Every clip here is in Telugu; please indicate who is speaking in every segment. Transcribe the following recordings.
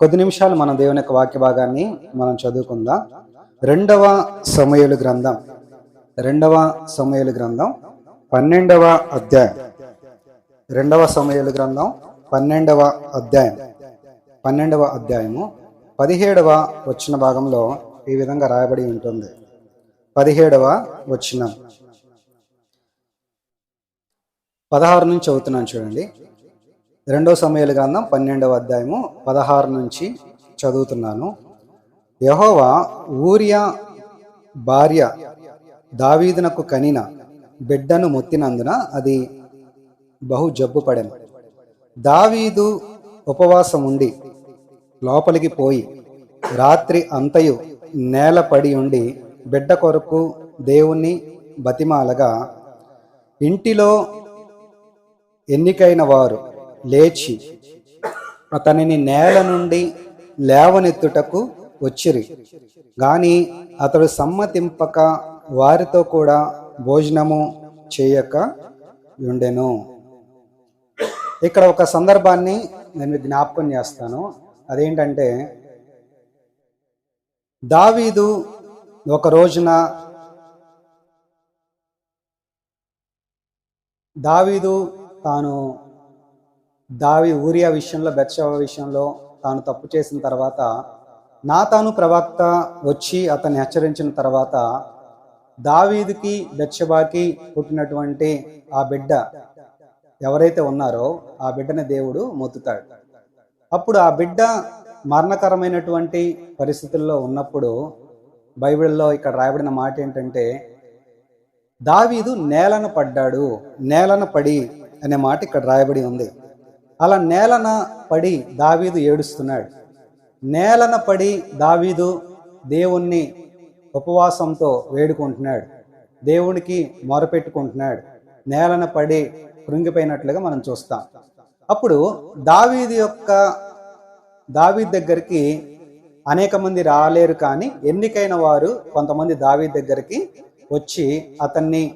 Speaker 1: కొద్ది నిమిషాలు మన దేవుని యొక్క వాక్య భాగాన్ని మనం చదువుకుందాం. రెండవ సమయలు గ్రంథం. రెండవ సమయలు గ్రంథం పన్నెండవ అధ్యాయం. రెండవ సమయలు గ్రంథం పన్నెండవ అధ్యాయం. పన్నెండవ అధ్యాయము పదిహేడవ వచ్చిన భాగంలో ఈ విధంగా రాయబడి ఉంటుంది. పదిహేడవ వచ్చిన పదహారు నుంచి చదువుతున్నాను చూడండి. రెండో సమయాలు గ్రంథం పన్నెండవ అధ్యాయము పదహారు నుంచి చదువుతున్నాను. యహోవా ఊరియా భార్య దావీదునకు కనిన బిడ్డను మొత్తినందున అది బహు జబ్బు పడెను. దావీదు ఉపవాసం ఉండి లోపలికి పోయి రాత్రి అంతయు నేల పడి ఉండి బిడ్డ కొరకు దేవుణ్ణి బతిమాలగా ఇంటిలో ఎన్నికైన వారు లేచి అతనిని నేల నుండి లేవనెత్తుటకు వచ్చిరి. గాని అతడు సమ్మతింపక వారితో కూడా భోజనము చేయక ఉండెను ఇక్కడ ఒక సందర్భాన్ని నేను జ్ఞాపకం చేస్తాను. అదేంటంటే దావీదు ఒక రోజున దావీదు తాను దావి ఊరియా విషయంలో బెత్షవ విషయంలో తాను తప్పు చేసిన తర్వాత నా తాను ప్రవక్త వచ్చి అతన్ని హెచ్చరించిన తర్వాత దావీదుకి బెత్షబాకి పుట్టినటువంటి ఆ బిడ్డ ఎవరైతే ఉన్నారో ఆ బిడ్డని దేవుడు మొత్తుతాడు. అప్పుడు ఆ బిడ్డ మరణకరమైనటువంటి పరిస్థితుల్లో ఉన్నప్పుడు బైబిల్లో ఇక్కడ రాయబడిన మాట ఏంటంటే దావీదు నేలన పడ్డాడు నేలన పడి అనే మాట ఇక్కడ రాయబడి ఉంది. అలా నేలన పడి దావీదు ఏడుస్తున్నాడు. నేలన పడి దావీదు దేవుణ్ణి ఉపవాసంతో వేడుకుంటున్నాడు. దేవునికి మొరపెట్టుకుంటున్నాడు. నేలన పడి కృంగిపోయినట్లుగా మనం చూస్తాం. అప్పుడు దావీది యొక్క దావీద్ దగ్గరికి అనేక మంది రాలేరు కానీ ఎన్నికైన వారు కొంతమంది దావీ దగ్గరికి వచ్చి అతన్ని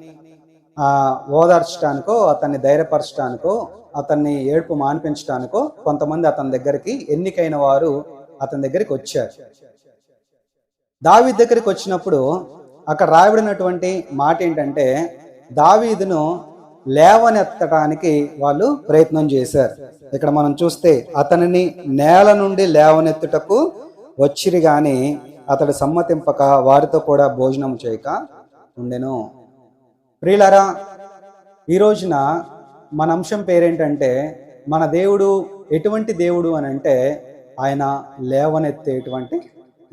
Speaker 1: ఓదార్చడానికో అతన్ని ధైర్యపరచడానికో అతన్ని ఏడుపు మాన్పించడానికో కొంతమంది అతని దగ్గరికి ఎన్నికైన వారు అతని దగ్గరికి వచ్చారు. దావీద్ దగ్గరికి వచ్చినప్పుడు అక్కడ రాయబడినటువంటి మాట ఏంటంటే దావీదును లేవనెత్తడానికి వాళ్ళు ప్రయత్నం చేశారు. ఇక్కడ మనం చూస్తే అతనిని నేల నుండి లేవనెత్తుటకు వచ్చిరి గాని అతడు సమ్మతింపక వారితో కూడా భోజనం చేయక ఉండెను. ప్రియులరా ఈ రోజున మన అంశం పేరేంటంటే మన దేవుడు ఎటువంటి దేవుడు అని అంటే ఆయన లేవనెత్తేటువంటి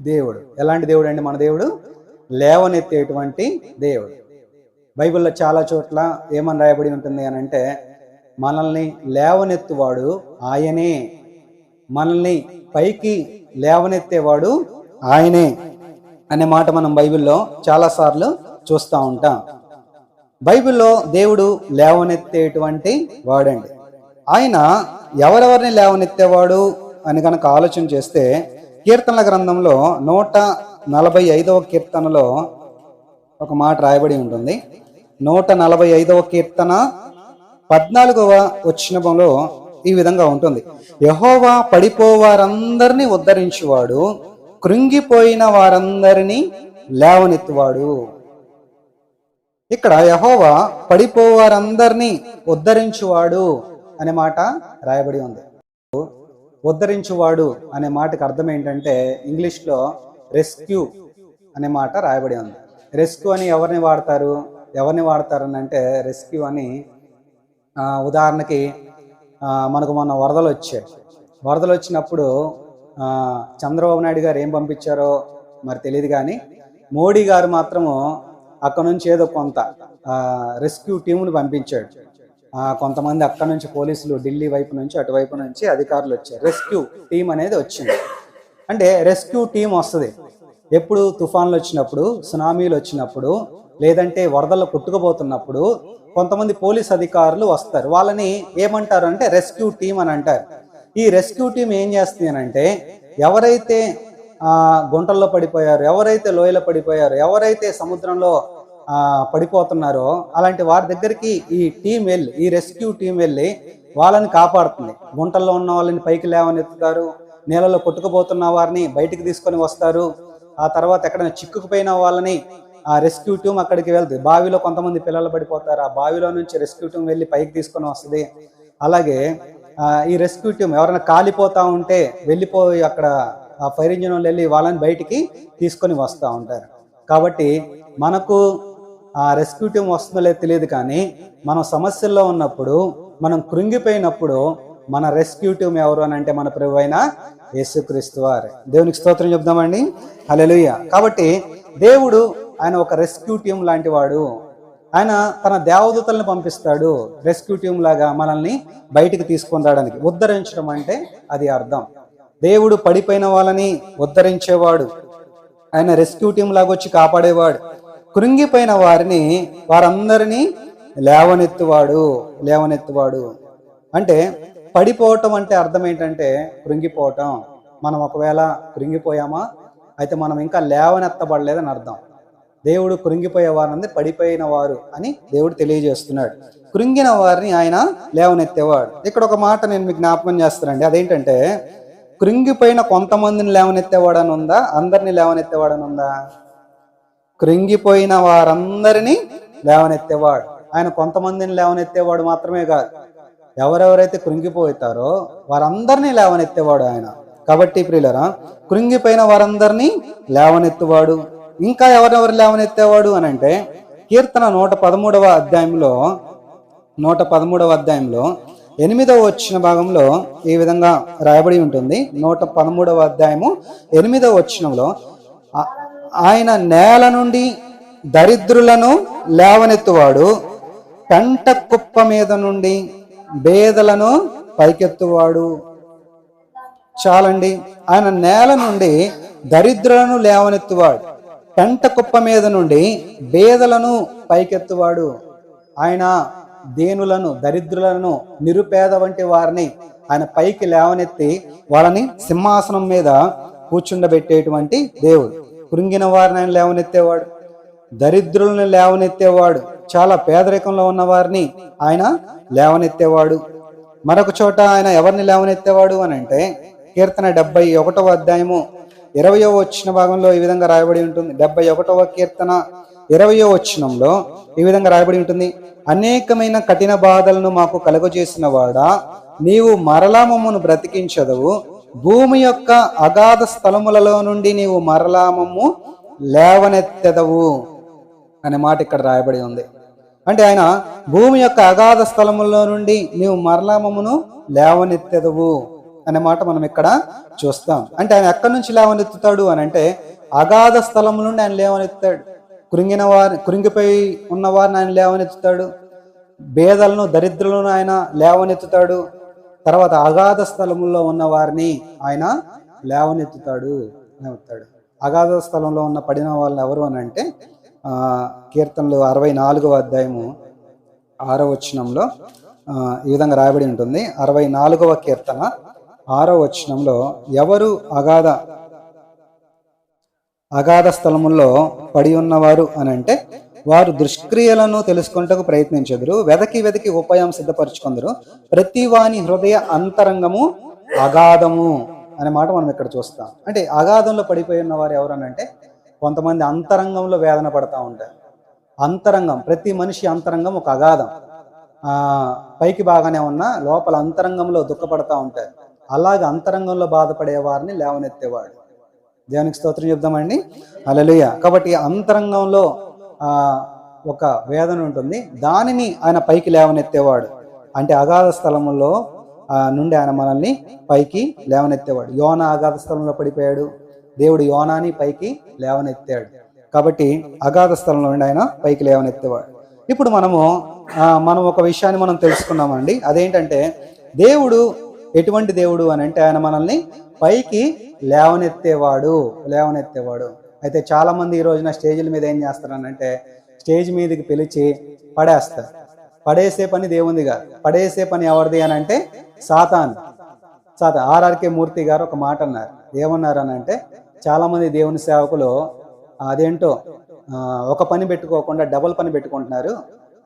Speaker 1: దేవుడు. ఎలాంటి దేవుడు అండి మన దేవుడు? లేవనెత్తేటువంటి దేవుడు. బైబిల్లో చాలా చోట్ల ఏమని రాయబడి ఉంటుంది అని అంటే మనల్ని లేవనెత్తువాడు ఆయనే. మనల్ని పైకి లేవనెత్తేవాడు ఆయనే అనే మాట మనం బైబిల్లో చాలాసార్లు చూస్తూ ఉంటాం. బైబిల్లో దేవుడు లేవనెత్తేటువంటి వాడండి. ఆయన ఎవరెవరిని లేవనెత్తేవాడు అని కనుక ఆలోచన చేస్తే కీర్తనల గ్రంథంలో నూట నలభై ఐదవ కీర్తనలో ఒక మాట రాయబడి ఉంటుంది. నూట నలభై ఐదవ కీర్తన పద్నాలుగవ వచ్చినలో ఈ విధంగా ఉంటుంది. యహోవా పడిపోవారందరినీ ఉద్ధరించువాడు కృంగిపోయిన వారందరినీ లేవనెత్తువాడు. ఇక్కడ యహోవా పడిపోవారందరినీ ఉద్ధరించువాడు అనే మాట రాయబడి ఉంది. ఉద్ధరించువాడు అనే మాటకు అర్థం ఏంటంటే ఇంగ్లీష్లో రెస్క్యూ అనే మాట రాయబడి ఉంది. రెస్క్యూ అని ఎవరిని వాడతారు? ఎవరిని వాడతారు అని అంటే రెస్క్యూ అని ఉదాహరణకి మనకు మొన్న వరదలు వచ్చాయి. వరదలు వచ్చినప్పుడు చంద్రబాబు నాయుడు గారు ఏం పంపించారో మరి తెలియదు కానీ మోడీ గారు మాత్రము అక్కడ నుంచి ఏదో కొంత రెస్క్యూ టీమును పంపించాడు. కొంతమంది అక్కడ నుంచి పోలీసులు ఢిల్లీ వైపు నుంచి అటువైపు నుంచి అధికారులు వచ్చారు. రెస్క్యూ టీం అనేది వచ్చింది. అంటే రెస్క్యూ టీం వస్తుంది. ఎప్పుడు తుఫాన్లు వచ్చినప్పుడు సునామీలు వచ్చినప్పుడు లేదంటే వరదలు కొట్టుకుపోతున్నప్పుడు కొంతమంది పోలీస్ అధికారులు వస్తారు. వాళ్ళని ఏమంటారు అంటే రెస్క్యూ టీం అని అంటారు. ఈ రెస్క్యూ టీం ఏం చేస్తుంది అని అంటే ఎవరైతే గుంటల్లో పడిపోయారు ఎవరైతే లోయలో పడిపోయారు ఎవరైతే సముద్రంలో ఆ పడిపోతున్నారో అలాంటి వారి దగ్గరికి ఈ టీం వెళ్ళి ఈ రెస్క్యూ టీం వెళ్ళి వాళ్ళని కాపాడుతుంది. గుంటల్లో ఉన్న వాళ్ళని పైకి లేవనెత్తుతారు నీళ్ళలో కొట్టుకుపోతున్న వారిని బయటికి తీసుకొని వస్తారు ఆ తర్వాత ఎక్కడైనా చిక్కుకుపోయిన వాళ్ళని ఆ రెస్క్యూ టీం అక్కడికి వెళ్తుంది. బావిలో కొంతమంది పిల్లలు పడిపోతారు ఆ బావిలో నుంచి రెస్క్యూ టీం వెళ్ళి పైకి తీసుకొని వస్తుంది. అలాగే ఈ రెస్క్యూ టీం ఎవరైనా కాలిపోతా ఉంటే వెళ్ళిపోయి అక్కడ ఆ ఫైర్ ఇంజిన్ వాళ్ళు వెళ్ళి వాళ్ళని బయటికి తీసుకొని వస్తూ ఉంటారు. కాబట్టి మనకు ఆ రెస్క్యూ టీం వస్తుందో లేదో తెలియదు కానీ మనం సమస్యల్లో ఉన్నప్పుడు మనం కృంగిపోయినప్పుడు మన రెస్క్యూ టీం ఎవరు అని అంటే మన ప్రభు అయిన యేసుక్రీస్తు వారే. దేవునికి స్తోత్రం చెప్దామండి. హల్లెలూయా. కాబట్టి దేవుడు ఆయన ఒక రెస్క్యూ టీం లాంటి వాడు. ఆయన తన దేవదూతలను పంపిస్తాడు రెస్క్యూ టీం లాగా మనల్ని బయటికి తీసుకొని రావడానికి. ఉద్ధరించడం అంటే అది అర్థం. దేవుడు పడిపోయిన వాళ్ళని ఉద్ధరించేవాడు. ఆయన రెస్క్యూ టీం లాగా వచ్చి కాపాడేవాడు. కృంగిపోయిన వారిని వారందరినీ లేవనెత్తువాడు లేవనెత్తువాడు. అంటే పడిపోవటం అంటే అర్థం ఏంటంటే కృంగిపోవటం. మనం ఒకవేళ కృంగిపోయామా? అయితే మనం ఇంకా లేవనెత్తబడలేదని అర్థం. దేవుడు కృంగిపోయే వారిని పడిపోయిన వారు అని దేవుడు తెలియజేస్తున్నాడు. కృంగిన వారిని ఆయన లేవనెత్తేవాడు. ఇక్కడ ఒక మాట నేను మీకు జ్ఞాపకం చేస్తానండి. అదేంటంటే కృంగిపోయిన కొంతమందిని లేవనెత్తేవాడని ఉందా అందరిని లేవనెత్తేవాడని ఉందా కృంగిపోయిన వారందరినీ లేవనెత్తేవాడు. ఆయన కొంతమందిని లేవనెత్తేవాడు మాత్రమే కాదు. ఎవరెవరైతే కృంగిపోతారో వారందరినీ లేవనెత్తేవాడు ఆయన. కాబట్టి ప్రియులరా కృంగిపోయిన వారందరినీ లేవనెత్తువాడు. ఇంకా ఎవరెవరు లేవనెత్తేవాడు అని అంటే కీర్తన నూట పదమూడవ అధ్యాయంలో నూట పదమూడవ అధ్యాయంలో ఎనిమిదవ వచ్చిన భాగంలో ఈ విధంగా రాయబడి ఉంటుంది. నూట పదమూడవ అధ్యాయము ఎనిమిదవ వచ్చినంలో ఆయన నేల నుండి దరిద్రులను లేవనెత్తువాడు పెంట కుప్ప మీద నుండి బేదలను పైకెత్తువాడు. చాలండి. ఆయన నేల నుండి దరిద్రులను లేవనెత్తువాడు పెంట కుప్ప మీద నుండి బేదలను పైకెత్తువాడు. ఆయన దేనులను దరిద్రులను నిరుపేద వంటి వారిని ఆయన పైకి లేవనెత్తి వాళ్ళని సింహాసనం మీద కూర్చుండబెట్టేటువంటి దేవుడు. కృంగిన వారిని ఆయన లేవనెత్తేవాడు దరిద్రులను లేవనెత్తేవాడు చాలా పేదరికంలో ఉన్న వారిని ఆయన లేవనెత్తేవాడు. మరొక చోట ఆయన ఎవరిని లేవనెత్తేవాడు అని అంటే కీర్తన డెబ్బై ఒకటవ అధ్యాయము ఇరవయో వచ్చిన భాగంలో ఈ విధంగా రాయబడి ఉంటుంది. డెబ్బై ఒకటవ కీర్తన ఇరవయో వచ్చినంలో ఈ విధంగా రాయబడి ఉంటుంది. అనేకమైన కఠిన బాధలను మాకు కలుగజేసిన వాడా నీవు మరలా మమ్మను బ్రతికించదవు. భూమి యొక్క అగాధ స్థలములలో నుండి నీవు మరలా మమ్ము లేవనెత్తెదవు. అనే మాట ఇక్కడ రాయబడి ఉంది. అంటే ఆయన భూమి యొక్క అగాధ స్థలముల్లో నుండి నీవు మరలా మమ్మను లేవనెత్తెదవు. అనే మాట మనం ఇక్కడ చూస్తాం. అంటే ఆయన ఎక్కడి నుంచి లేవనెత్తుతాడు అని అంటే అగాధ స్థలము నుండి ఆయన లేవనెత్తాడు. కృంగిన వారి కృంగిపోయి ఉన్నవారిని ఆయన లేవనెత్తుతాడు. బేదలను దరిద్రులను ఆయన లేవనెత్తుతాడు. తర్వాత అగాధ స్థలముల్లో ఉన్న వారిని ఆయన లేవనెత్తుతాడు లేవెత్తాడు అగాధ స్థలంలో ఉన్న పడిన వాళ్ళు ఎవరు అని అంటే కీర్తనలు అరవై నాలుగవ అధ్యాయము ఆరో వచనంలో ఈ విధంగా రాయబడి ఉంటుంది. అరవై నాలుగవ కీర్తన ఆరో వచనంలో ఎవరు అగాధ అగాధ స్థలముల్లో పడి ఉన్నవారు అని అంటే వారు దుష్క్రియలను తెలుసుకుంటకు ప్రయత్నించెదరు. వెదకి వెదకి ఉపాయం సిద్ధపరచుకుందరు. ప్రతి వాని హృదయ అంతరంగము అగాధము అనే మాట మనం ఇక్కడ చూస్తాం. అంటే అగాధంలో పడిపోయి ఉన్నవారు ఎవరనంటే కొంతమంది అంతరంగంలో వేదన పడతా ఉంటారు. అంతరంగం ప్రతి మనిషి అంతరంగం ఒక అగాధం. ఆ పైకి బాగానే ఉన్నా లోపల అంతరంగంలో దుఃఖపడతా ఉంటారు. అలాగే అంతరంగంలో బాధపడే వారిని లేవనెత్తేవాడు. దేవునికి స్తోత్రం చెప్దామండి. అలలుయ కాబట్టి అంతరంగంలో ఒక వేదన ఉంటుంది. దానిని ఆయన పైకి లేవనెత్తేవాడు. అంటే అగాధ స్థలంలో నుండి ఆయన మనల్ని పైకి లేవనెత్తేవాడు. యోన అగాధ స్థలంలో పడిపోయాడు. దేవుడు యోనాని పైకి లేవనెత్తాడు. కాబట్టి అగాధ స్థలంలో నుండి ఆయన పైకి లేవనెత్తేవాడు. ఇప్పుడు మనము మనం ఒక విషయాన్ని మనం తెలుసుకున్నామండి. అదేంటంటే దేవుడు ఎటువంటి దేవుడు అని అంటే ఆయన మనల్ని పైకి లేవనెత్తేవాడు లేవనెత్తేవాడు. అయితే చాలా మంది ఈ రోజున స్టేజ్ల మీద ఏం చేస్తారనంటే స్టేజ్ మీదకి పిలిచి పడేస్తారు. పడేసే పని దేవుంది కాదు పడేసే పని ఎవరిది అని అంటే సాతాన్. సాతాన్ ఆర్ఆర్కే మూర్తి గారు ఒక మాట అన్నారు. ఏమన్నారు అని అంటే చాలా మంది దేవుని సేవకులు అదేంటో ఒక పని పెట్టుకోకుండా డబల్ పని పెట్టుకుంటున్నారు.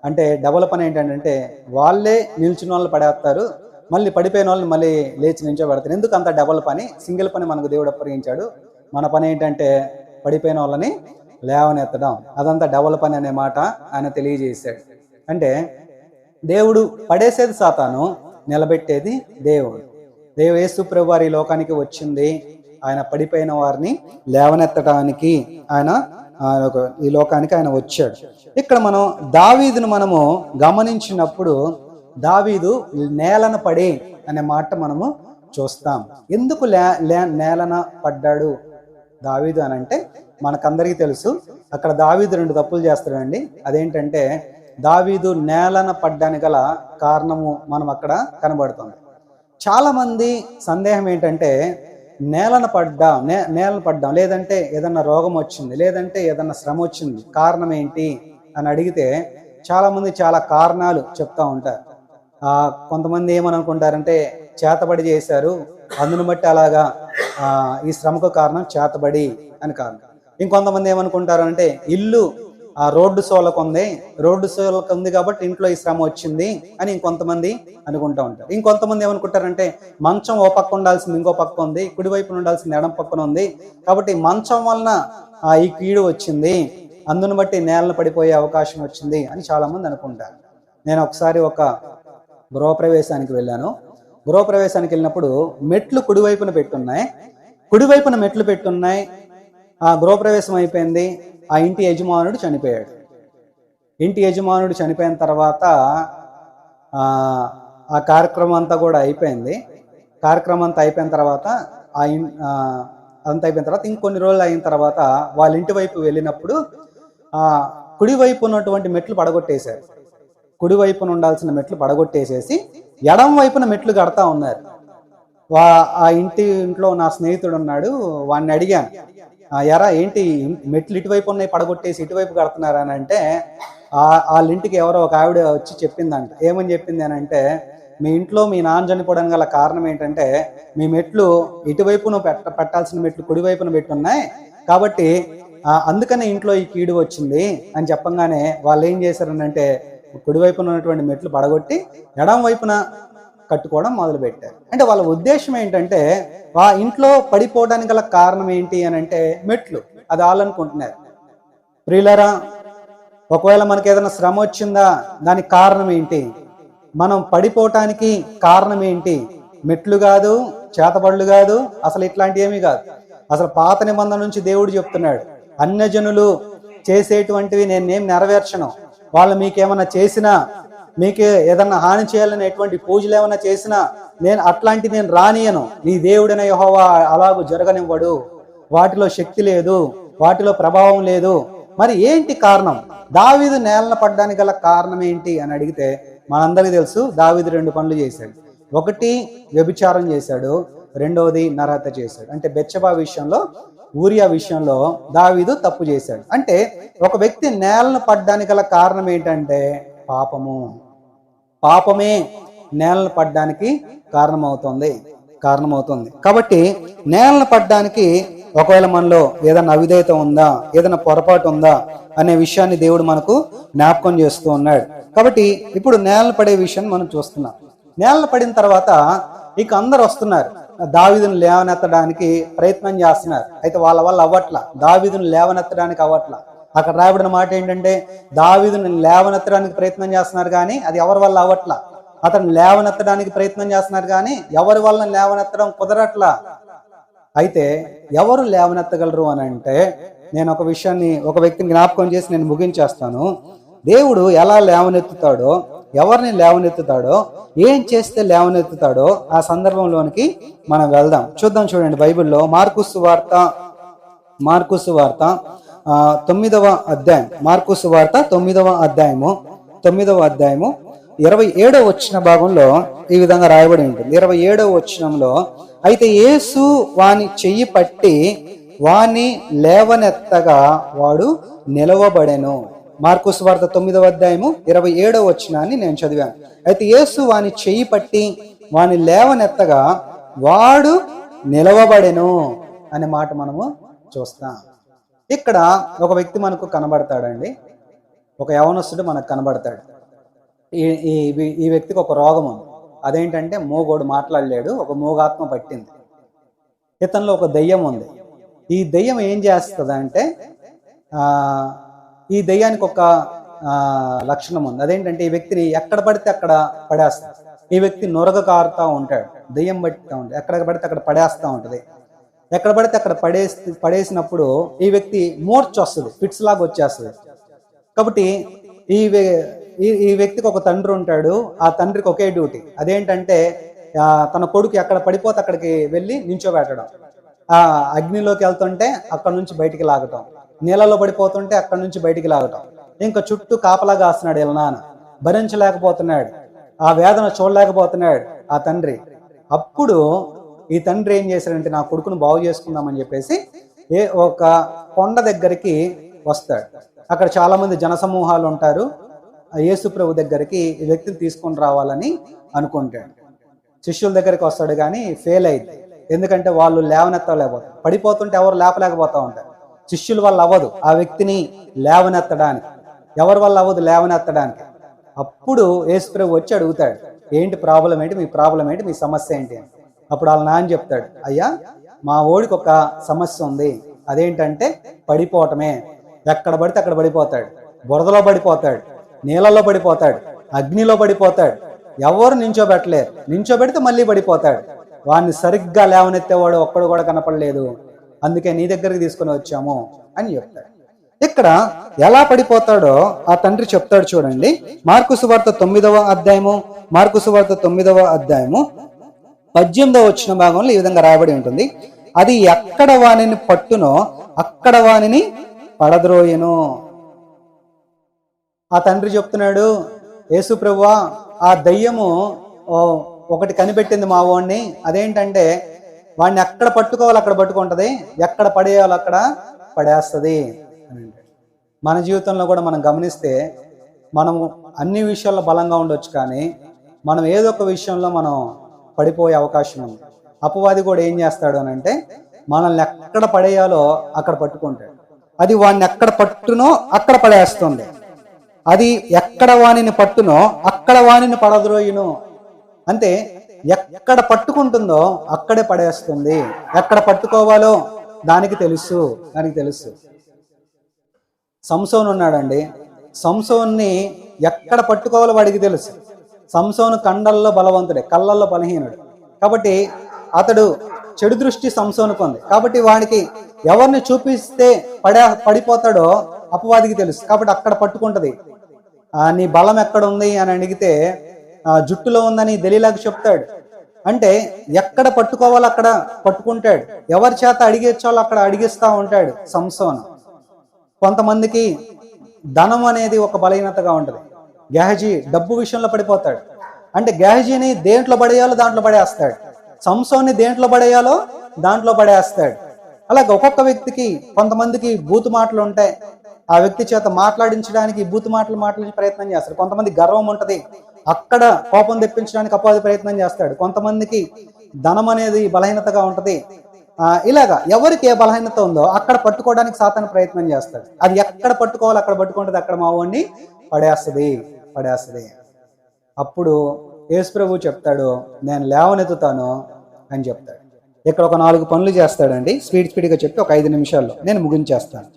Speaker 1: అంటే డబల్ పని ఏంటంటే వాళ్ళే నిల్చున్న వాళ్ళు పడేస్తారు మళ్ళీ పడిపోయిన వాళ్ళని మళ్ళీ లేచి నించోబెడతారు. ఎందుకు అంత డబల్ పని? సింగిల్ పని మనకు దేవుడు అప్పగించాడు. మన పని ఏంటంటే పడిపోయిన వాళ్ళని లేవనెత్తడం. అదంతా డబల్ పని అనే మాట ఆయన తెలియజేశాడు. అంటే దేవుడు పడేసేది సాతాను నిలబెట్టేది దేవుడు. దేవు యేసు వారి లోకానికి వచ్చింది. ఆయన పడిపోయిన వారిని లేవనెత్తడానికి ఆయన ఈ లోకానికి ఆయన వచ్చాడు. ఇక్కడ మనం దావీదును మనము గమనించినప్పుడు దావీదు నేలన పడి అనే మాట మనము చూస్తాం. ఎందుకు లే నేలన పడ్డాడు దావీదు అని అంటే మనకందరికీ తెలుసు అక్కడ దావీదు రెండు తప్పులు చేస్తాడండి. అదేంటంటే దావీదు నేలన పడ్డానికి గల కారణము మనం అక్కడ కనబడుతుంది. చాలామంది సందేహం ఏంటంటే నేలన పడ్డాం నే నేలన పడ్డాం లేదంటే ఏదన్నా రోగం వచ్చింది లేదంటే ఏదన్నా శ్రమ వచ్చింది కారణం ఏంటి అని అడిగితే చాలామంది చాలా కారణాలు చెప్తా ఉంటారు. కొంతమంది ఏమనుకుంటారంటే చేతబడి చేశారు అందును బట్టి అలాగా ఈ శ్రమకు కారణం చేతబడి అని కారణం ఇంకొంతమంది ఏమనుకుంటారు అంటే ఇల్లు ఆ రోడ్డు సోలకు ఉంది రోడ్డు సోలకు ఉంది కాబట్టి ఇంట్లో ఈ శ్రమ వచ్చింది అని ఇంకొంతమంది అనుకుంటా ఉంటారు. ఇంకొంతమంది ఏమనుకుంటారంటే మంచం ఓ పక్క ఉండాల్సింది ఇంకో పక్క ఉంది కుడివైపున ఉండాల్సింది ఎడం పక్కన ఉంది కాబట్టి మంచం వలన ఆ ఈ కీడు వచ్చింది అందును బట్టి నేలను పడిపోయే అవకాశం వచ్చింది అని చాలా మంది అనుకుంటారు. నేను ఒకసారి ఒక గృహప్రవేశానికి వెళ్ళాను. గృహప్రవేశానికి వెళ్ళినప్పుడు మెట్లు కుడివైపున పెట్టున్నాయి. కుడివైపున మెట్లు పెట్టున్నాయి. ఆ గృహప్రవేశం అయిపోయింది. ఆ ఇంటి యజమానుడు చనిపోయాడు. ఇంటి యజమానుడు చనిపోయిన తర్వాత ఆ, కార్యక్రమం అంతా కూడా అయిపోయింది. కార్యక్రమం అంతా అయిపోయిన తర్వాత ఆ ఇన్ అంతా అయిపోయిన తర్వాత ఇంకొన్ని రోజులు అయిన తర్వాత వాళ్ళ ఇంటి వైపు వెళ్ళినప్పుడు ఆ కుడివైపు ఉన్నటువంటి మెట్లు పడగొట్టేశారు. కుడివైపున ఉండాల్సిన మెట్లు పడగొట్టేసేసి ఎడం వైపున మెట్లు కడతా ఉన్నారు. వా ఆ ఇంటి ఇంట్లో నా స్నేహితుడు ఉన్నాడు వాడిని అడిగాను. ఎరా ఏంటి మెట్లు ఇటువైపు ఉన్నాయి పడగొట్టేసి ఇటువైపు కడుతున్నారు? అని అంటే వాళ్ళ ఇంటికి ఎవరో ఒక ఆవిడ వచ్చి చెప్పిందంట. ఏమని చెప్పింది అని అంటే మీ ఇంట్లో మీ నాన్న చనిపోవడానికి గల కారణం ఏంటంటే మీ మెట్లు ఇటువైపున పెట్ట పెట్టాల్సిన మెట్లు కుడివైపున పెట్టున్నాయి కాబట్టి అందుకనే ఇంట్లో ఈ కీడు వచ్చింది అని చెప్పంగానే వాళ్ళు ఏం చేశారనంటే కుడివైపున ఉన్నటువంటి మెట్లు పడగొట్టి ఎడం వైపున కట్టుకోవడం మొదలు పెట్టారు అంటే వాళ్ళ ఉద్దేశం ఏంటంటే ఆ ఇంట్లో పడిపోవడానికి గల కారణం ఏంటి అని అంటే మెట్లు. అది వాళ్ళనుకుంటున్నారు ప్రియులరా ఒకవేళ మనకి ఏదైనా శ్రమ వచ్చిందా? దానికి కారణం ఏంటి? మనం పడిపోవటానికి కారణం ఏంటి? మెట్లు కాదు చేతబడులు కాదు అసలు ఇట్లాంటి ఏమీ కాదు. అసలు పాత నిబంధన నుంచి దేవుడు చెప్తున్నాడు అన్యజనులు చేసేటువంటివి నేనేం నెరవేర్చను. వాళ్ళు మీకేమైనా చేసినా మీకు ఏదన్నా హాని చేయాలనేటువంటి పూజలు ఏమైనా చేసినా నేను అట్లాంటి నేను రానియను. నీ దేవుడైన యహోవా అలాగూ జరగనివ్వడు. వాటిలో శక్తి లేదు వాటిలో ప్రభావం లేదు. మరి ఏంటి కారణం? దావీదు నేలన పడ్డానికి గల కారణం ఏంటి అని అడిగితే మనందరికీ తెలుసు దావీదు రెండు పనులు చేశాడు. ఒకటి వ్యభిచారం చేశాడు. రెండవది నరహత్య చేశాడు. అంటే బెచ్చబా విషయంలో ఊరియా విషయంలో దావీదు తప్పు చేశాడు. అంటే ఒక వ్యక్తి నేలను పడ్డానికి గల కారణం ఏంటంటే పాపము. పాపమే నేలను పడ్డానికి కారణమవుతుంది. కారణమవుతుంది. కాబట్టి నేలను పడ్డానికి ఒకవేళ మనలో ఏదైనా అవిధేయత ఉందా ఏదైనా పొరపాటు ఉందా అనే విషయాన్ని దేవుడు మనకు జ్ఞాపకం చేస్తూ ఉన్నాడు. కాబట్టి ఇప్పుడు నేలను పడే విషయాన్ని మనం చూస్తున్నాం. నేలను పడిన తర్వాత ఇక అందరు వస్తున్నారు. దావీదును లేవనెత్తడానికి ప్రయత్నం చేస్తున్నారు. అయితే వాళ్ళ వల్ల అవ్వట్ల. దావిదును లేవనెత్తడానికి అవ్వట్ల. అక్కడ రాబడిన మాట ఏంటంటే దావిదును లేవనెత్తడానికి ప్రయత్నం చేస్తున్నారు కానీ అది ఎవరి వల్ల అవ్వట్ల? అతను లేవనెత్తడానికి ప్రయత్నం చేస్తున్నారు కానీ ఎవరి వల్ల లేవనెత్తడం కుదరట్లా? అయితే ఎవరు లేవనెత్తగలరు అని అంటే నేను ఒక విషయాన్ని ఒక వ్యక్తిని జ్ఞాపకం చేసి నేను ముగించేస్తాను. దేవుడు ఎలా లేవనెత్తుతాడో ఎవరిని లేవనెత్తుతాడో ఏం చేస్తే లేవనెత్తుతాడో ఆ సందర్భంలోనికి మనం వెళ్దాం. చూద్దాం చూడండి బైబిల్లో మార్కుసు వార్త మార్కుసు వార్త తొమ్మిదవ అధ్యాయం. మార్కుసు వార్త తొమ్మిదవ అధ్యాయము తొమ్మిదవ అధ్యాయము ఇరవై ఏడవ వచ్చిన భాగంలో ఈ విధంగా రాయబడి ఉంటుంది. ఇరవై ఏడవ వచ్చినంలో అయితే యేసు వాని చెయ్యి పట్టి వాని లేవనెత్తగా వాడు నిలవబడెను. మార్కుస్ వార్త తొమ్మిదవ అధ్యాయము ఇరవై ఏడవ వచ్చినాన్ని నేను చదివాను. అయితే యేసు వాని చెయ్యి పట్టి వాని లేవనెత్తగా వాడు నిలవబడెను అనే మాట మనము చూస్తాం. ఇక్కడ ఒక వ్యక్తి మనకు కనబడతాడండి. ఒక యవనస్తుడు మనకు కనబడతాడు. ఈ ఈ ఈ వ్యక్తికి ఒక రోగం ఉంది. అదేంటంటే మూగోడు మాట్లాడలేడు ఒక మూగాత్మ పట్టింది. ఇతనిలో ఒక దెయ్యం ఉంది. ఈ దెయ్యం ఏం చేస్తుంది అంటే ఈ దెయ్యానికి ఒక లక్షణం ఉంది. అదేంటంటే ఈ వ్యక్తిని ఎక్కడ పడితే అక్కడ పడేస్తుంది ఈ వ్యక్తి నొరగ కారుతా ఉంటాడు. దెయ్యం పట్టుతూ ఉంటాడు. ఎక్కడ పడితే అక్కడ పడేస్తూ ఉంటుంది. ఎక్కడ పడితే అక్కడ పడేసి పడేసినప్పుడు ఈ వ్యక్తి మూర్చ వస్తుంది. ఫిట్స్ లాగా వచ్చేస్తుంది. కాబట్టి ఈ ఈ- వ్యక్తికి ఒక తండ్రి ఉంటాడు. ఆ తండ్రికి ఒకే డ్యూటీ. అదేంటంటే తన కొడుకు ఎక్కడ పడిపోతే అక్కడికి వెళ్ళి నించోబెట్టడం. ఆ అగ్నిలోకి వెళ్తుంటే అక్కడ నుంచి బయటికి లాగటం. నీళ్ళలో పడిపోతుంటే అక్కడి నుంచి బయటికి లాగటం. ఇంకా చుట్టూ కాపలా కాస్తున్నాడు వీళ్ళ నాన్న. భరించలేకపోతున్నాడు. ఆ వేదన చూడలేకపోతున్నాడు ఆ తండ్రి. అప్పుడు ఈ తండ్రి ఏం చేశాడంటే నా కొడుకును బాగు చేసుకుందామని చెప్పేసి ఏ ఒక కొండ దగ్గరికి వస్తాడు. అక్కడ చాలా మంది జనసమూహాలు ఉంటారు. ఆ యేసు ప్రభు దగ్గరికి ఈ వ్యక్తిని తీసుకొని రావాలని అనుకుంటాడు. శిష్యుల దగ్గరికి వస్తాడు కానీ ఫెయిల్ అయింది ఎందుకంటే వాళ్ళు లేవనెత్తలేకపోతారు. పడిపోతుంటే ఎవరు లేపలేకపోతా ఉంటారు. శిష్యుల వల్ల అవ్వదు. ఆ వ్యక్తిని లేవనెత్తడానికి. ఎవరి వల్ల అవ్వదు? లేవనెత్తడానికి. అప్పుడు ఏసుప్రభు వచ్చి అడుగుతాడు ఏంటి ప్రాబ్లం ఏంటి? మీ ప్రాబ్లం ఏంటి? మీ సమస్య ఏంటి? అని. అప్పుడు వాళ్ళ నాన్న చెప్తాడు అయ్యా మా ఓడికి ఒక సమస్య ఉంది. అదేంటంటే పడిపోవటమే. ఎక్కడ పడితే అక్కడ పడిపోతాడు. బురదలో పడిపోతాడు. నీళ్ళలో పడిపోతాడు. అగ్నిలో పడిపోతాడు. ఎవరు నించోబెట్టలేరు. నించోబెడితే మళ్ళీ పడిపోతాడు. వాడిని సరిగ్గా లేవనెత్తేవాడు ఒక్కడు కూడా కనపడలేదు. అందుకే నీ దగ్గరికి తీసుకొని వచ్చాము అని చెప్తాడు. ఇక్కడ ఎలా పడిపోతాడో ఆ తండ్రి చెప్తాడు చూడండి. మార్కు సువార్త తొమ్మిదవ అధ్యాయము మార్కు సువార్త తొమ్మిదవ అధ్యాయము పద్దెనిమిదవ వచ్చిన భాగంలో ఈ విధంగా రాయబడి ఉంటుంది. అది ఎక్కడ వానిని పట్టునో అక్కడ వానిని పడద్రోయను. ఆ తండ్రి చెప్తున్నాడు యేసు ఆ దయ్యము ఒకటి కనిపెట్టింది మా వాడిని. అదేంటంటే వాడిని ఎక్కడ పట్టుకోవాలి అక్కడ పట్టుకుంటుంది? ఎక్కడ పడేయాలి అక్కడ పడేస్తుంది అని మన జీవితంలో కూడా మనం గమనిస్తే మనము అన్ని విషయాల్లో బలంగా ఉండొచ్చు కానీ మనం ఏదో ఒక విషయంలో మనం పడిపోయే అవకాశం ఉంది. అపవాది కూడా ఏం చేస్తాడు అని అంటే మనల్ని ఎక్కడ పడేయాలో అక్కడ పట్టుకుంటాడు. అది వాడిని ఎక్కడ పట్టునో అక్కడ పడేస్తుంది. అది ఎక్కడ వానిని పట్టునో అక్కడ వానిని పడద్రోయును. అంటే ఎక్కడ పట్టుకుంటుందో అక్కడే పడేస్తుంది. ఎక్కడ పట్టుకోవాలో దానికి తెలుసు దానికి తెలుసు. సంసోన్ ఉన్నాడండి. సంసోన్ని ఎక్కడ పట్టుకోవాలో వాడికి తెలుసు. సంసోను కండల్లో బలవంతుడే కళ్ళల్లో బలహీనుడు. కాబట్టి అతడు చెడు దృష్టి సంసోనుకు ఉంది. కాబట్టి వాడికి ఎవరిని చూపిస్తే పడే పడిపోతాడో అపవాదికి తెలుసు. కాబట్టి అక్కడ పట్టుకుంటది. నీ బలం ఎక్కడ ఉంది? అని అడిగితే జుట్టులో ఉందని దలీలాకు చెప్తాడు. అంటే ఎక్కడ పట్టుకోవాలో అక్కడ పట్టుకుంటాడు. ఎవరి చేత అడిగేచ్చాలో అక్కడ అడిగిస్తా ఉంటాడు సంసోన్. కొంతమందికి ధనం అనేది ఒక బలహీనతగా ఉంటుంది. గెహజీ డబ్బు విషయంలో పడిపోతాడు. అంటే గెహజీని దేంట్లో పడేయాలో దాంట్లో పడేస్తాడు. సంసోన్ని దేంట్లో పడేయాలో దాంట్లో పడేస్తాడు. అలాగే ఒక్కొక్క వ్యక్తికి కొంతమందికి బూతు మాటలు ఉంటాయి. ఆ వ్యక్తి చేత మాట్లాడించడానికి బూతు మాటలు మాట్లాడించే ప్రయత్నం చేస్తాడు. కొంతమంది గర్వం ఉంటది. అక్కడ కోపం తెప్పించడానికి అపాది ప్రయత్నం చేస్తాడు. కొంతమందికి ధనం అనేది బలహీనతగా ఉంటుంది. ఇలాగా ఎవరికి ఏ బలహీనత ఉందో అక్కడ పట్టుకోవడానికి సాతాను ప్రయత్నం చేస్తాడు. అది ఎక్కడ పట్టుకోవాలి అక్కడ పట్టుకుంటుంది అక్కడ మా పడేస్తుంది పడేస్తుంది. అప్పుడు యేసుప్రభు చెప్తాడు నేను లేవనెత్తుతాను అని చెప్తాడు. ఇక్కడ ఒక నాలుగు పనులు చేస్తాడండి. స్పీడ్ స్పీడ్గా చెప్పి ఒక ఐదు నిమిషాల్లో నేను ముగించేస్తాను.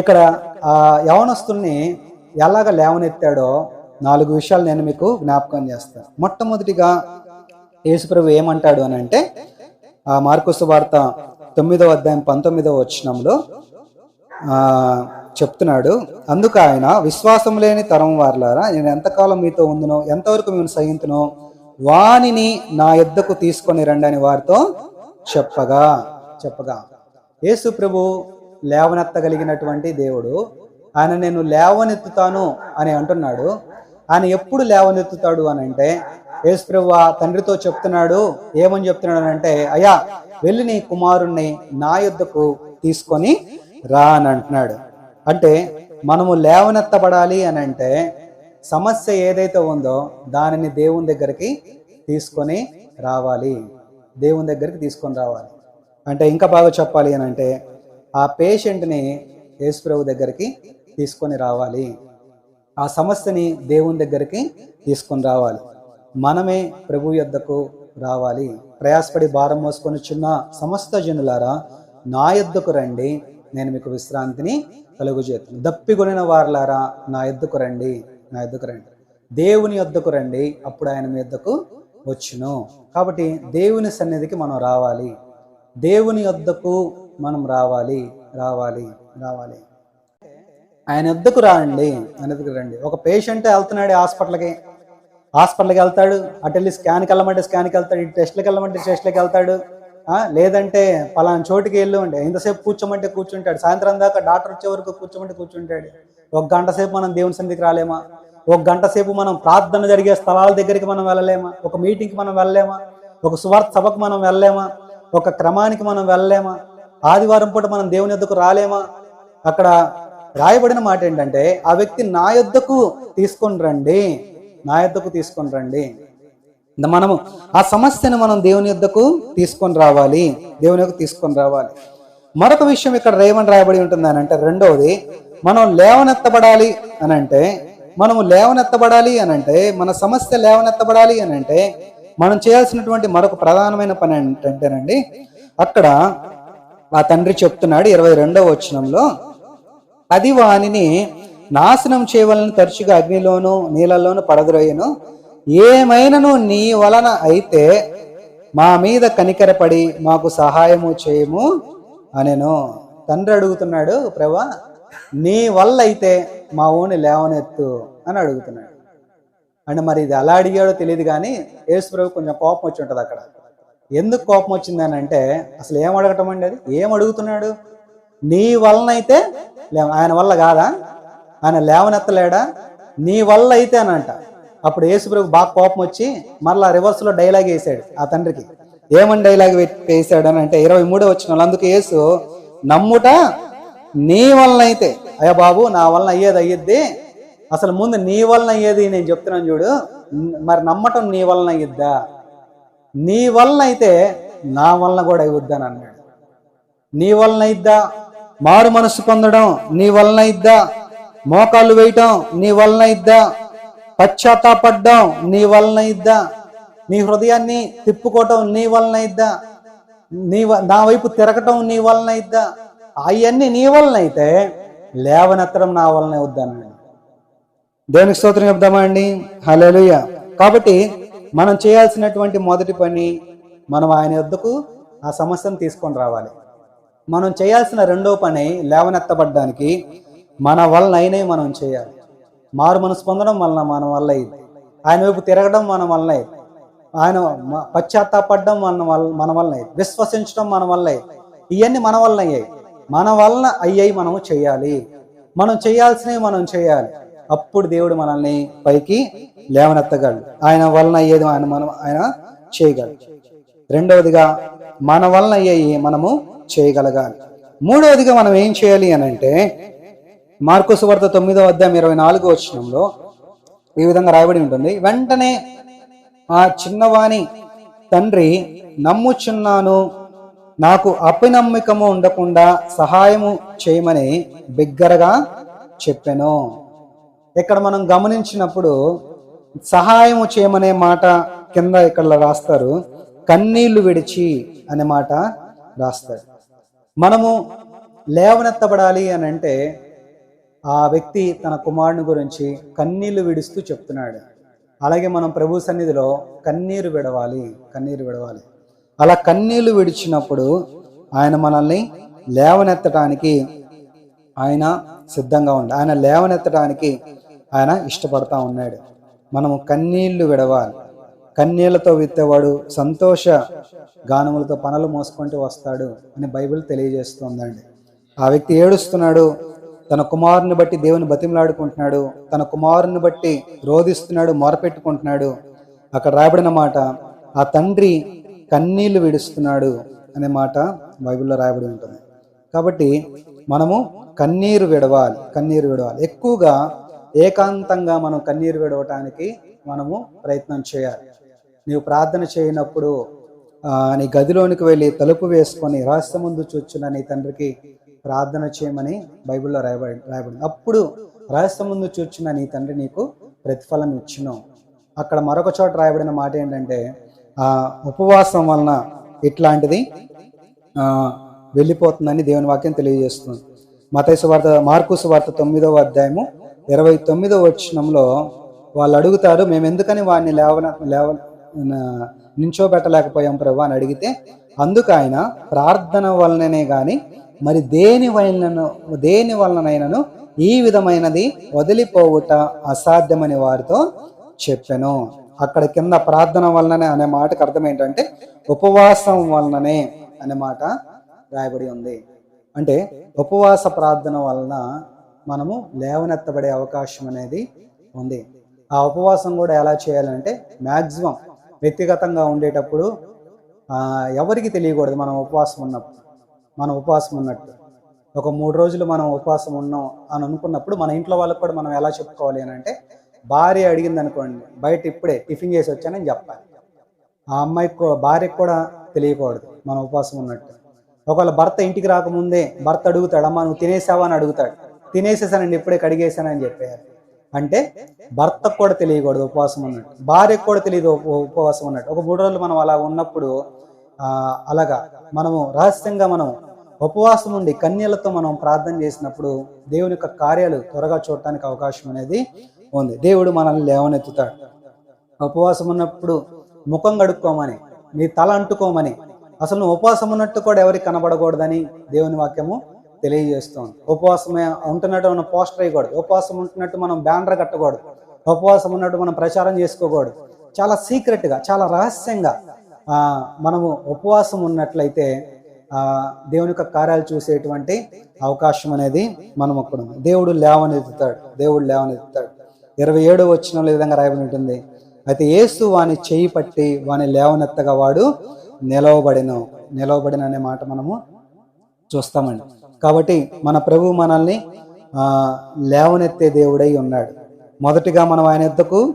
Speaker 1: ఇక్కడ ఆ యవనస్తుల్ని ఎలాగ లేవనెత్తాడో నాలుగు విషయాలు నేను మీకు జ్ఞాపకం చేస్తాను మొట్టమొదటిగా యేసుప్రభు ఏమంటాడు అని అంటే ఆ మార్కుసు వార్త తొమ్మిదవ అధ్యాయం పంతొమ్మిదవ వచ్చినంలో చెప్తున్నాడు. అందుకు ఆయన విశ్వాసం లేని తరం వారులారా నేను ఎంతకాలం మీతో ఉందునో ఎంతవరకు మేము సహింతునో వానిని నా ఎద్దకు తీసుకొని రండి అని వారితో చెప్పగా చెప్పగా యేసు ప్రభు లేవనెత్తగలిగినటువంటి దేవుడు ఆయన నేను లేవనెత్తుతాను అని అంటున్నాడు. ఆయన ఎప్పుడు లేవనెత్తుతాడు అని అంటే యేసుప్రవ్వ తండ్రితో చెప్తున్నాడు ఏమని చెప్తున్నాడు అని అంటే అయ్యా వెళ్ళి నీ కుమారుణ్ణి నా యుద్ధకు తీసుకొని రా అని అంటున్నాడు. అంటే మనము లేవనెత్తబడాలి అని అంటే సమస్య ఏదైతే ఉందో దానిని దేవుని దగ్గరికి తీసుకొని రావాలి. దేవుని దగ్గరికి తీసుకొని రావాలి. అంటే ఇంకా బాగా చెప్పాలి అని అంటే ఆ పేషెంట్ని యేసుప్రభు దగ్గరికి తీసుకొని రావాలి. ఆ సమస్యని దేవుని దగ్గరికి తీసుకొని రావాలి. మనమే ప్రభు యొద్దకు రావాలి. ప్రయాసపడి భారం మోసుకొని చిన్న సమస్త జనులారా నా యొద్దకు రండి. నేను మీకు విశ్రాంతిని కలుగుచేస్తాను దప్పిగొనిన దప్పికొనిన వారులారా నా యొద్దకు రండి. నా యొద్దకు రండి. దేవుని యొద్దకు రండి. అప్పుడు ఆయన మీ యొద్దకు వచ్చును. కాబట్టి దేవుని సన్నిధికి మనం రావాలి. దేవుని యొద్దకు మనం రావాలి. రావాలి. రావాలి. ఆయన వద్దకు రండి ఆయన వద్దకు రండి. ఒక పేషెంట్ వెళ్తున్నాడు హాస్పిటల్కి. హాస్పిటల్కి వెళ్తాడు. అటు వెళ్ళి స్కాన్కి వెళ్ళమంటే స్కాన్కి వెళ్తాడు. ఇటు టెస్ట్లకు వెళ్ళమంటే టెస్ట్లకు వెళ్తాడు. లేదంటే పలానా చోటుకి వెళ్ళు ఉండే ఇంతసేపు కూర్చోమంటే కూర్చుంటాడు. సాయంత్రం దాకా డాక్టర్ వచ్చే వరకు కూర్చోమంటే కూర్చుంటాడు. ఒక గంట సేపు మనం దేవుని సన్నిధికి రాలేమా? ఒక గంట సేపు మనం ప్రార్థన జరిగే స్థలాల దగ్గరికి మనం వెళ్ళలేమా? ఒక మీటింగ్కి మనం వెళ్ళలేమా? ఒక సువార్త సభకు మనం వెళ్ళలేమా? ఒక క్రమానికి మనం వెళ్ళలేమా? ఆదివారం పూట మనం దేవుని ఎద్దుకు రాలేమా? అక్కడ రాయబడిన మాట ఏంటంటే ఆ వ్యక్తి నా యొద్దకు తీసుకొని రండి. నా యొద్దకు తీసుకొని రండి. మనము ఆ సమస్యను మనం దేవుని యొద్దకు తీసుకొని రావాలి. దేవుని యొక్క తీసుకొని రావాలి. మరొక విషయం ఇక్కడ రేవన్ రాయబడి ఉంటుంది అని అంటే రెండవది మనం లేవనెత్తబడాలి అని అంటే మనము లేవనెత్తబడాలి అని అంటే మన సమస్య లేవనెత్తబడాలి అని అంటే మనం చేయాల్సినటువంటి మరొక ప్రధానమైన పని ఏంటంటేనండి అక్కడ ఆ తండ్రి చెప్తున్నాడు ఇరవై రెండవ వచనంలో అది వానిని నాశనం చేయవలని తరచుగా అగ్నిలోను నీళ్ళలోను పడద్రోయను. ఏమైనను నీ వలన అయితే మా మీద కనికరపడి మాకు సహాయము చేయము అనెను. తండ్రి అడుగుతున్నాడు ప్రభా నీ వల్ల అయితే మా ఊని లేవనెత్తు అని అడుగుతున్నాడు. అంటే మరి ఇది ఎలా అడిగాడో తెలియదు కానీ యేసు ప్రభు కొంచెం కోపం వచ్చి ఉంటుంది అక్కడ. ఎందుకు కోపం వచ్చింది అని అంటే అసలు ఏం అడగటం అండి అది? ఏం అడుగుతున్నాడు? నీ వలన అయితే లే- ఆయన వల్ల కాదా? ఆయన లేవనెత్తలేడా? నీ వల్ల అయితే అప్పుడు యేసుప్రభు బాగా కోపం వచ్చి మరలా రివర్స్లో డైలాగ్ వేసాడు ఆ తండ్రికి. ఏమని డైలాగ్ వేసాడు అని అంటే ఇరవై మూడో వచ్చిన అందుకు యేసు నమ్ముట నీ వలన అయితే. అయ్యా బాబు నా వలన అయ్యేది అయ్యిద్ది. అసలు ముందు నీ వలన అయ్యేది నేను చెప్తున్నాను చూడు. మరి నమ్మటం నీ వలన అయ్యిద్దా? నీ వలన అయితే నా వలన కూడా అయ్యిద్దని అన్నాడు. నీ వలన అయిద్దా మారు మనసు పొందడం నీ వలన ఇద్దా. మోకాళ్ళు వేయటం నీ వలన ఇద్దా. పశ్చాత్తాపడ్డం నీ వలన ఇద్దా. నీ హృదయాన్ని తిప్పుకోవటం నీ వలన ఇద్దా. నీ నా వైపు తిరగటం నీ వలన ఇద్దా. అవన్నీ నీ వలన అయితే లేవనెత్తడం నా వలన వద్దన్నాడు దేవునికి స్తోత్రం చెప్దామా అండి? హల్లెలూయా. కాబట్టి మనం చేయాల్సినటువంటి మొదటి పని మనం ఆయన వద్దకు ఆ సమస్యను తీసుకొని రావాలి. మనం చేయాల్సిన రెండో పని లేవనెత్తబడ్డానికి మన వలన అయినవి మనం చేయాలి. మారు మనసు పొందడం వలన మన వల్ల అయింది ఆయన వైపు తిరగడం మన వలన ఆయన పశ్చాత్తాపడడం మన వల్ల మన వలన విశ్వసించడం మన వల్ల ఇవన్నీ మన వలన అయ్యాయి. మన వలన అయ్యాయి మనము చేయాలి. మనం చేయాల్సినవి మనం చేయాలి. అప్పుడు దేవుడు మనల్ని పైకి లేవనెత్తగలడు. ఆయన వలన అయ్యేది ఆయన మనం ఆయన చేయగలడు. రెండవదిగా మన వలన అయ్యాయి మనము చేయగలగాలి. మూడవదిగా మనం ఏం చేయాలి అని అంటే మార్కోసు వార్త తొమ్మిదో అధ్యాయం ఇరవై నాలుగో వచ్చినంలో ఈ విధంగా రాయబడి ఉంటుంది. వెంటనే ఆ చిన్నవాణి తండ్రి నమ్ముచున్నాను. నాకు అపనమ్మకము ఉండకుండా సహాయము చేయమని బిగ్గరగా చెప్పాను. ఇక్కడ మనం గమనించినప్పుడు సహాయము చేయమనే మాట కింద ఇక్కడ రాస్తారు. కన్నీళ్ళు విడిచి అనే మాట రాస్తారు. మనము లేవనెత్తబడాలి అని అంటే ఆ వ్యక్తి తన కుమారుని గురించి కన్నీళ్ళు విడుస్తూ చెప్తున్నాడు. అలాగే మనం ప్రభు సన్నిధిలో కన్నీరు విడవాలి కన్నీరు విడవాలి. అలా కన్నీళ్ళు విడిచినప్పుడు ఆయన మనల్ని లేవనెత్తడానికి ఆయన సిద్ధంగా ఉండి ఆయన లేవనెత్తడానికి ఆయన ఇష్టపడతా ఉన్నాడు. మనము కన్నీళ్ళు విడవాలి. కన్నీళ్ళతో విత్తేవాడు సంతోష గానములతో పనులు మోసుకుంటూ వస్తాడు అని బైబిల్ తెలియజేస్తుందండి. ఆ వ్యక్తి ఏడుస్తున్నాడు తన కుమారుని బట్టి దేవుని బతిమలాడుకుంటున్నాడు తన కుమారుని బట్టి రోధిస్తున్నాడు మొరపెట్టుకుంటున్నాడు. అక్కడ రాయబడిన మాట ఆ తండ్రి కన్నీళ్ళు విడుస్తున్నాడు అనే మాట బైబిల్లో రాయబడి ఉంటుంది. కాబట్టి మనము కన్నీరు విడవాలి కన్నీరు విడవాలి. ఎక్కువగా ఏకాంతంగా మనం కన్నీరు విడవటానికి మనము ప్రయత్నం చేయాలి. నీవు ప్రార్థన చేయనప్పుడు నీ గదిలోనికి వెళ్ళి తలుపు వేసుకొని రహస్య ముందు చూచున్న నీ తండ్రికి ప్రార్థన చేయమని బైబిల్లో రాయబడి రాయబడింది. అప్పుడు రహస్య ముందు చూచున్న నీ తండ్రి నీకు ప్రతిఫలం ఇచ్చును. అక్కడ మరొక చోట రాయబడిన మాట ఏంటంటే ఆ ఉపవాసం వలన ఇట్లాంటిది వెళ్ళిపోతుందని దేవుని వాక్యం తెలియజేస్తుంది. మతైసు వార్త మార్కుసు వార్త తొమ్మిదవ అధ్యాయము ఇరవై తొమ్మిదవ వచ్చినంలో వాళ్ళు అడుగుతారు మేము ఎందుకని వాడిని లేవన లేవ నించోబెట్టలేకపోయాం ప్రభు అని అడిగితే అందుకు ఆయన ప్రార్థన వలననే కానీ మరి దేని వలనను దేని వలనైనను ఈ విధమైనది వదిలిపోవుట అసాధ్యమని వారితో చెప్పాను. అక్కడ కింద ప్రార్థన వలననే అనే మాటకు అర్థం ఏంటంటే ఉపవాసం వలననే అనే మాట రాయబడి ఉంది. అంటే ఉపవాస ప్రార్థన వలన మనము లేవనెత్తబడే అవకాశం అనేది ఉంది. ఆ ఉపవాసం కూడా ఎలా చేయాలంటే మ్యాక్సిమం వ్యక్తిగతంగా ఉండేటప్పుడు ఎవరికి తెలియకూడదు మనం ఉపవాసం ఉన్నప్పుడు. మనం ఉపవాసం ఉన్నట్టు. ఒక మూడు రోజులు మనం ఉపవాసం ఉన్నాం అని అనుకున్నప్పుడు మన ఇంట్లో వాళ్ళకి కూడా మనం ఎలా చెప్పుకోవాలి అని అంటే భార్య అడిగింది అనుకోండి బయట ఇప్పుడే టిఫిన్ చేసి వచ్చానని చెప్పాలి. ఆ అమ్మాయికి భార్యకు కూడా తెలియకూడదు మనం ఉపవాసం ఉన్నట్టు. ఒకవేళ భర్త ఇంటికి రాకముందే భర్త అడుగుతాడు అమ్మా నువ్వు తినేసావా? అని అడుగుతాడు. తినేసేసానండి ఇప్పుడే కడిగేసానని చెప్పారు అంటే భర్తకు కూడా తెలియకూడదు ఉపవాసం ఉన్నట్టు. భార్యకు కూడా తెలియదు ఉపవాసం ఉన్నట్టు. ఒక మూడు రోజులు మనం అలా ఉన్నప్పుడు అలాగా మనము రహస్యంగా మనం ఉపవాసం ఉండి కన్యలతో మనం ప్రార్థన చేసినప్పుడు దేవుని యొక్క కార్యాలు త్వరగా చూడటానికి అవకాశం అనేది ఉంది. దేవుడు మనల్ని లేవనెత్తుతాడు. ఉపవాసం ఉన్నప్పుడు ముఖం కడుక్కోమని నీ తల అంటుకోమని అసలు నువ్వు ఉపవాసం ఉన్నట్టు కూడా ఎవరికి కనబడకూడదని దేవుని వాక్యము తెలియజేస్తోంది ఉపవాసమే ఉంటున్నట్టు మనం పోస్టర్ వేయకూడదు. ఉపవాసం ఉంటున్నట్టు మనం బ్యానర్ కట్టకూడదు. ఉపవాసం ఉన్నట్టు మనం ప్రచారం చేసుకోకూడదు. చాలా సీక్రెట్గా చాలా రహస్యంగా మనము ఉపవాసం ఉన్నట్లయితే దేవుని యొక్క కార్యాలు చూసేటువంటి అవకాశం అనేది మనం అక్కడ ఉంది. దేవుడు లేవనెత్తుతాడు. దేవుడు లేవనెత్తుతాడు. ఇరవై ఏడు వచ్చిన విధంగా రాయబడి ఉంటుంది. అయితే యేసు వాని చేయి పట్టి వాని లేవనెత్తగా వాడు నిలవబడిన. నిలవబడిన అనే మాట మనము చూస్తామండి. కాబట్టి మన ప్రభు మనల్ని లేవనెత్తే దేవుడై ఉన్నాడు. మొదటిగా మనం ఆయన ఎద్దకు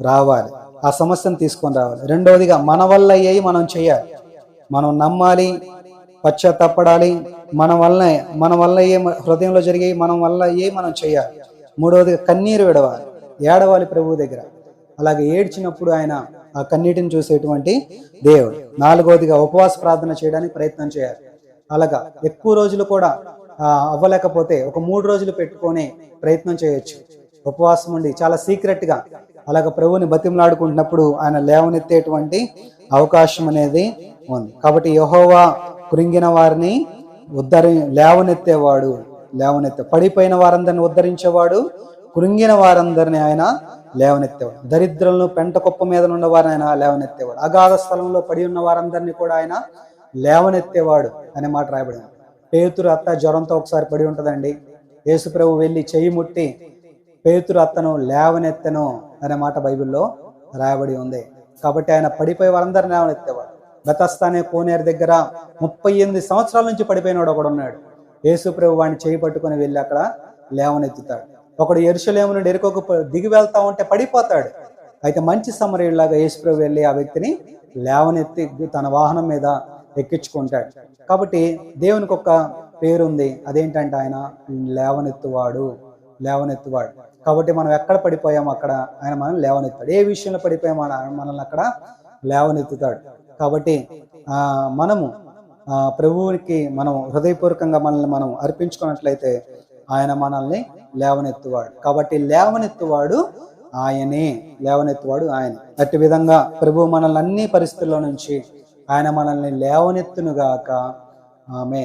Speaker 1: రావాలి. ఆ సమస్యను తీసుకొని రావాలి. రెండవదిగా మన వల్ల అయ్యాయి మనం చేయాలి. మనం నమ్మాలి పశ్చాత్తపడాలి మన వల్ల మన వల్ల ఏ హృదయంలో జరిగాయి మనం వల్ల ఏ మనం చేయాలి. మూడవదిగా కన్నీరు విడవాలి. ఏడవాలి ప్రభువు దగ్గర. అలాగే ఏడ్చినప్పుడు ఆయన ఆ కన్నీటిని చూసేటువంటి దేవుడు. నాలుగవదిగా ఉపవాస ప్రార్థన చేయడానికి ప్రయత్నం చేయాలి. అలాగా. ఎక్కువ రోజులు కూడా అవ్వలేకపోతే ఒక మూడు రోజులు పెట్టుకొని ప్రయత్నం చేయొచ్చు. ఉపవాసం ఉండి చాలా సీక్రెట్గా అలాగ ప్రభువుని బతిమలాడుకుంటున్నప్పుడు ఆయన లేవనెత్తేటువంటి అవకాశం అనేది ఉంది. కాబట్టి యహోవా కృంగిన వారిని ఉద్ధరి లేవనెత్తేవాడు లేవనెత్తే పడిపోయిన వారందరిని ఉద్ధరించేవాడు కృంగిన వారందరిని ఆయన లేవనెత్తేవాడు. దరిద్రులను పెంట కుప్ప మీద ఉన్న వారిని ఆయన లేవనెత్తేవాడు. అగాధ స్థలంలో పడి ఉన్న వారందరినీ కూడా ఆయన లేవనెత్తేవాడు. అనే మాట రాయబడింది. పేతురు అత్త జ్వరంతో ఒకసారి పడి ఉంటుందండి. యేసుప్రభు వెళ్ళి చెయ్యి ముట్టి పేతురు అత్తను లేవనెత్తను అనే మాట బైబిల్లో రాయబడి ఉంది. కాబట్టి ఆయన పడిపోయి వారందరిని లేవనెత్తేవాడు. గతస్థానే కోనేరు దగ్గర ముప్పై ఎనిమిది సంవత్సరాల నుంచి పడిపోయినాడు ఒకడు ఉన్నాడు. యేసుప్రభు వాడిని చేయి పట్టుకొని వెళ్ళి అక్కడ లేవనెత్తుతాడు. ఒకడు ఎరుసలేము నుండి ఎరుకోకు దిగి వెళ్తా ఉంటే పడిపోతాడు. అయితే మంచి సమరయులాగా యేసుప్రభు వెళ్ళి ఆ వ్యక్తిని లేవనెత్తి తన వాహనం మీద ఎక్కించుకుంటాడు. కాబట్టి దేవునికి ఒక పేరుంది. అదేంటంటే ఆయన లేవనెత్తువాడు. లేవనెత్తువాడు. కాబట్టి మనం ఎక్కడ పడిపోయామో అక్కడ ఆయన మనం లేవనెత్తాడు. ఏ విషయంలో పడిపోయామో ఆయన మనల్ని అక్కడ లేవనెత్తుతాడు. కాబట్టి ఆ మనము ఆ ప్రభువునికి మనం హృదయపూర్వకంగా మనల్ని మనం అర్పించుకున్నట్లయితే ఆయన మనల్ని లేవనెత్తువాడు. కాబట్టి లేవనెత్తువాడు ఆయనే. లేవనెత్తువాడు ఆయన. అట్టి విధంగా ప్రభు మనల్ని అన్ని పరిస్థితుల్లో నుంచి ఆయన మనల్ని లేవనెత్తునుగాక. ఆమె